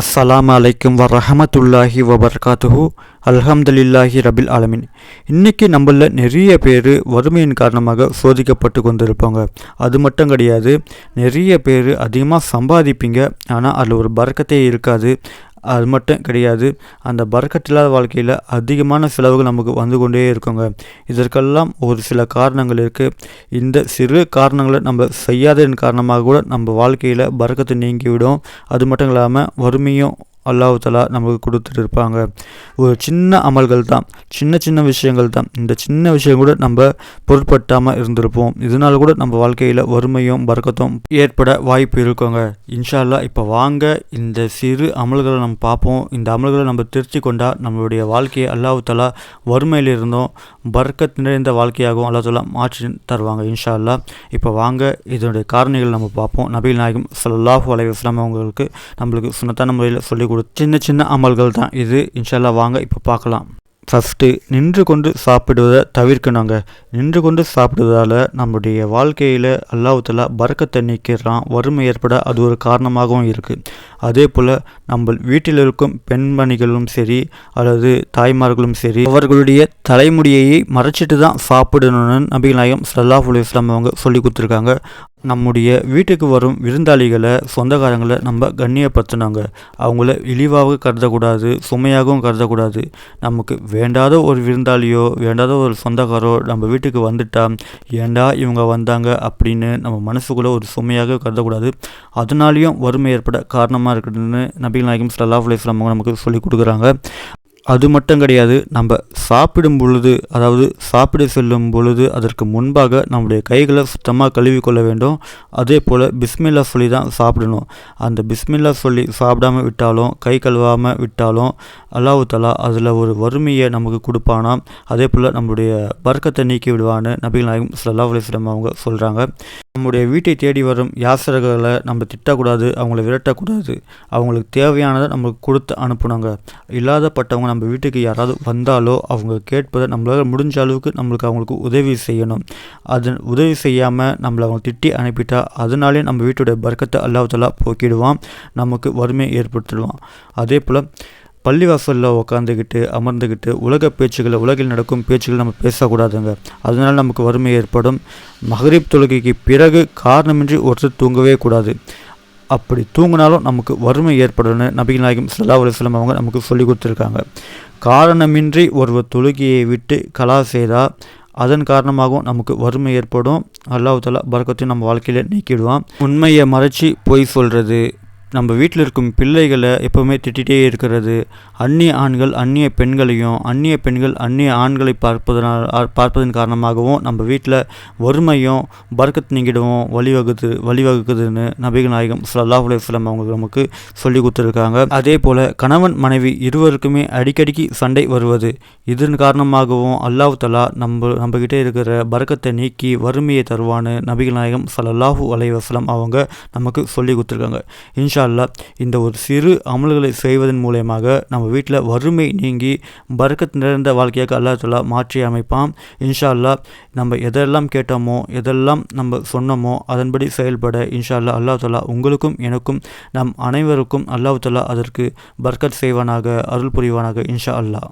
அஸ்ஸலாம் அலைக்கும் வரஹமத்துல்லாஹி வபர்காத்துஹு அல்ஹம்துலில்லாஹி ரபில் ஆலமின் இன்றைக்கி நம்மள நிறைய பேர் வறுமையின் காரணமாக சோதிக்கப்பட்டு கொண்டிருப்பாங்க. அது மட்டும் கிடையாது நிறைய பேர் அதிகமாக சம்பாதிப்பீங்க. ஆனால் அதில் ஒரு பறக்கத்தே இருக்காது. அது மட்டும் கிடையாது. அந்த பறக்கத்தில்லாத வாழ்க்கையில் அதிகமான செலவுகள் நமக்கு வந்து கொண்டே இருக்குங்க. இதற்கெல்லாம் ஒரு சில காரணங்கள் இருக்குது இந்த சிறு காரணங்களை நம்ம செய்யாததன் காரணமாக கூட நம்ம வாழ்க்கையில் பறக்கத்தை நீங்கிவிடும். அது மட்டும் இல்லாமல் வறுமையும் அல்லாஹாலா நமக்கு கொடுத்துட்டு இருப்பாங்க ஒரு சின்ன அமல்கள் தான் சின்ன சின்ன விஷயங்கள் தான். இந்த சின்ன விஷயம் கூட நம்ம பொருட்படுத்தாமல் இருந்திருப்போம். இதனால கூட நம்ம வாழ்க்கையில் வறுமையும் பறக்கத்தும் ஏற்பட வாய்ப்பு இருக்குங்க. இன்ஷா அல்லாஹ் இப்போ வாங்க இந்த சிறு அமல்களை நம்ம பார்ப்போம். இந்த அமல்களை நம்ம திருத்தி கொண்டால் நம்மளுடைய வாழ்க்கையை அல்லாஹ் வறுமையிலிருந்தும் பர்க்கத் நிறைந்த வாழ்க்கையாகவும் அல்லாஹ் தலா மாற்றி தருவாங்க இன்ஷா அல்லா இப்போ வாங்க இதனுடைய காரணிகள் நம்ம பார்ப்போம். நபீல் நாயகம் ஸல்லல்லாஹு அலைய இஸ்லாம் அவங்களுக்கு நம்மளுக்கு சுனத்தான முறையில் சொல்லிக் கொடு சின்ன சின்ன அமல்கள் தான் இது. இன்ஷால்லா வாங்க இப்போ பார்க்கலாம். ஃபஸ்ட்டு நின்று கொண்டு சாப்பிடுவதை தவிர்க்கணுங்க. நின்று கொண்டு சாப்பிடுவதால் நம்முடைய வாழ்க்கையில் அல்லாஹுத்தலா பறக்கத்தை நீக்கிறான் வறுமை ஏற்பட அது ஒரு காரணமாகவும் இருக்குது அதே போல் நம்ம வீட்டில் இருக்கும் பெண்மணிகளும் சரி அல்லது தாய்மார்களும் சரி அவர்களுடைய தலைமுடியை மறைச்சிட்டு தான் சாப்பிடணும்னு நபிகள் நாயகம் சல்லாஹ் அலி இஸ்லாம் அவங்க சொல்லி கொடுத்துருக்காங்க. நம்முடைய வீட்டுக்கு வரும் விருந்தாளிகளை சொந்தக்காரங்களை நம்ம கண்ணியப்படுத்தினாங்க அவங்கள இழிவாக கருதக்கூடாது சுமையாகவும் கருதக்கூடாது. நமக்கு வேண்டாத ஒரு விருந்தாளியோ வேண்டாத ஒரு சொந்தக்காரோ நம்ம வீட்டுக்கு வந்துட்டா ஏண்டா இவங்க வந்தாங்க? அப்படின்னு நம்ம மனசுக்குள்ளே ஒரு சுமையாக கருதக்கூடாது. அதனாலேயும் வறுமை ஏற்பட காரணமாக இருக்குதுன்னு நபிகள் நாயகம் சல்லாஹ் அலிஸ்லாம் நமக்கு சொல்லி கொடுக்குறாங்க. அது மட்டும் கிடையாது நம்ம சாப்பிடும் பொழுது அதாவது சாப்பிட செல்லும் பொழுது அதற்கு முன்பாக நம்முடைய கைகளை சுத்தமாக கழுவி கொள்ள வேண்டும். அதே போல் பிஸ்மில்லா சொல்லி தான் சாப்பிடணும். அந்த பிஸ்மில்லா சொல்லி சாப்பிடாம விட்டாலும் கை கழுவாமல் விட்டாலும் அல்லாஹு தலா அதில் ஒரு வறுமையை நமக்கு கொடுப்பானா அதே போல் நம்முடைய வர்க்கத்தை நீக்கி விடுவான்னு நபிகள் நாயகம் சல்லா அலிஸ்லாம் அவங்க சொல்கிறாங்க நம்முடைய வீட்டை தேடி வரும் யாசர்களை நம்ம திட்டக்கூடாது அவங்கள விரட்டக்கூடாது. அவங்களுக்கு தேவையானதை நம்மளுக்கு கொடுத்து அனுப்புனாங்க. இல்லாதப்பட்டவங்க நம்ம வீட்டுக்கு யாராவது வந்தாலோ அவங்க கேட்பதை நம்மளால் முடிஞ்ச அளவுக்கு நம்மளுக்கு அவங்களுக்கு உதவி செய்யணும். அது உதவி செய்யாமல் நம்மளை அவங்க திட்டி அனுப்பிட்டா அதனாலே நம்ம வீட்டுடைய பர்க்கத்தை அல்லாஹலா போக்கிடுவான் நமக்கு வறுமையை ஏற்படுத்திடுவான். அதே போல் பள்ளிவாசலில் உட்காந்துக்கிட்டு அமர்ந்துக்கிட்டு உலக பேச்சுகளை உலகில் நடக்கும் பேச்சுகளை நம்ம பேசக்கூடாதுங்க. அதனால் நமக்கு வறுமை ஏற்படும். மகரீப் தொழுகைக்கு பிறகு காரணமின்றி ஒருத்தர் தூங்கவே கூடாது. அப்படி தூங்கினாலும் நமக்கு வறுமை ஏற்படும்னு நபிகள் நாயகம் சல்லா அலுவலம் அவங்க நமக்கு சொல்லி கொடுத்துருக்காங்க. காரணமின்றி ஒருவர் தொழுகையை விட்டு கலா செய்தால் அதன் காரணமாகவும் நமக்கு வறுமை ஏற்படும். அல்லாஹ் தாலா பறக்கத்தையும் நம்ம வாழ்க்கையில் நீக்கிடுவான். உண்மையை மறைச்சி பொய் சொல்கிறது நம்ம வீட்டில் இருக்கும் பிள்ளைகளை எப்போவுமே திட்டிகிட்டே இருக்கிறது. அந்நிய ஆண்கள் அந்நிய பெண்களையும் அந்நிய பெண்கள் அந்நிய ஆண்களை பார்ப்பதனால் பார்ப்பதன் காரணமாகவும் நம்ம வீட்டில் வறுமையும் பறக்கத் நீங்கிடவும் வழிவகுது வழிவகுக்குதுன்னு நபிகள் நாயகம் சல்லாஹ் அலுவலம் அவங்க நமக்கு சொல்லி கொடுத்துருக்காங்க. அதே போல் கணவன் மனைவி இருவருக்குமே அடிக்கடிக்கு சண்டை வருவது. இதன் காரணமாகவும் அல்லாஹ் தலா நம்ம நம்மக்கிட்ட இருக்கிற பறக்கத்தை நீக்கி வறுமையை தருவான்னு நபிகள் நாயகம் சல்லாஹூ அலைவாஸ்லாம் அவங்க நமக்கு சொல்லி கொடுத்துருக்காங்க. இன்ஷா இன்ஷா அல்லா இந்த ஒரு சிறு அமல்களை செய்வதன் மூலயமாக நம்ம வீட்டில் வறுமை நீங்கி பறக்கத் நிறைந்த வாழ்க்கையாக அல்லா தலா மாற்றி அமைப்பான். இன்ஷா அல்லா நம்ம எதெல்லாம் கேட்டோமோ எதெல்லாம் நம்ம சொன்னோமோ அதன்படி செயல்பட இன்ஷா அல்லா அல்லா தலா உங்களுக்கும் எனக்கும் நம் அனைவருக்கும் அல்லாஹ் தலா அதற்கு பர்க்கத் செய்வானாக அருள் புரிவானாக இன்ஷா அல்லா